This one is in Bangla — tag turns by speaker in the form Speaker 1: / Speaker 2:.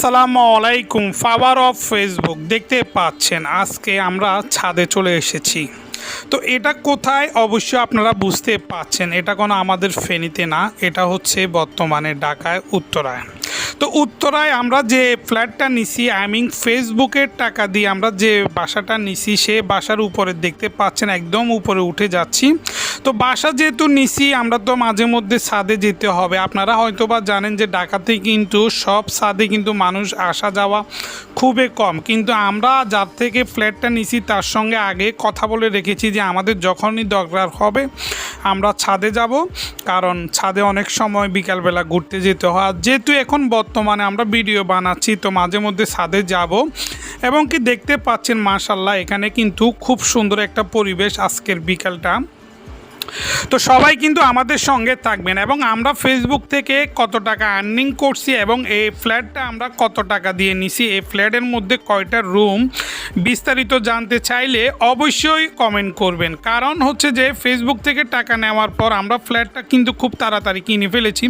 Speaker 1: আসসালামু আলাইকুম পাওয়ার অফ ফেসবুক। দেখতে পাচ্ছেন, আজকে আমরা ছাদে চলে এসেছি। তো এটা কোথায়? অবশ্যই আপনারা বুঝতে পাচ্ছেন, এটা কোনো আমাদের ফেনীতে না, এটা হচ্ছে বর্তমানে ঢাকায় উত্তরায়। তো উত্তরায় আমরা যে ফ্ল্যাটটা নিছি আই মিন ফেসবুকের টাকা দিয়ে আমরা যে বাসাটা নিছি, সে বাসার উপরে দেখতে পাচ্ছেন, একদম উপরে উঠে যাচ্ছি। তো বাসা যেহেতু নিছি আমরা তো মাঝে মধ্যে ছাদে যেতে হবে। আপনারা হয়তো বা জানেন যে ঢাকাতে কিন্তু সব ছাদে কিন্তু মানুষ আসা যাওয়া খুবই কম। কিন্তু আমরা যার থেকে ফ্ল্যাটটা নিছি, তার সঙ্গে আগে কথা বলে রেখেছি যে আমাদের যখনই দরকার হবে, আমরা ছাদে যাব। কারণ ছাদে অনেক সময় বিকালবেলা ঘুরতে যেতে হয়। আর যেহেতু এখন বর্তমানে আমরা ভিডিও বানাচ্ছি, তো মাঝে মধ্যে ছাদে যাব। এবং কি দেখতে পাচ্ছেন মাশাল্লাহ এখানে কিন্তু খুব সুন্দর একটা পরিবেশ আজকের বিকালটা। তো সবাই কিন্তু আমাদের সঙ্গে থাকবেন এবং আমরা ফেসবুক থেকে কত টাকা আর্নিং করছি এবং এই ফ্ল্যাটটা আমরা কত টাকা দিয়ে নিছি, এই ফ্ল্যাটের মধ্যে কয়টা রুম বিস্তারিত জানতে চাইলে অবশ্যই কমেন্ট করবেন। কারণ হচ্ছে যে ফেসবুক থেকে টাকা নেওয়ার পর আমরা ফ্ল্যাটটা কিন্তু খুব তাড়াতাড়ি কিনে ফেলেছি।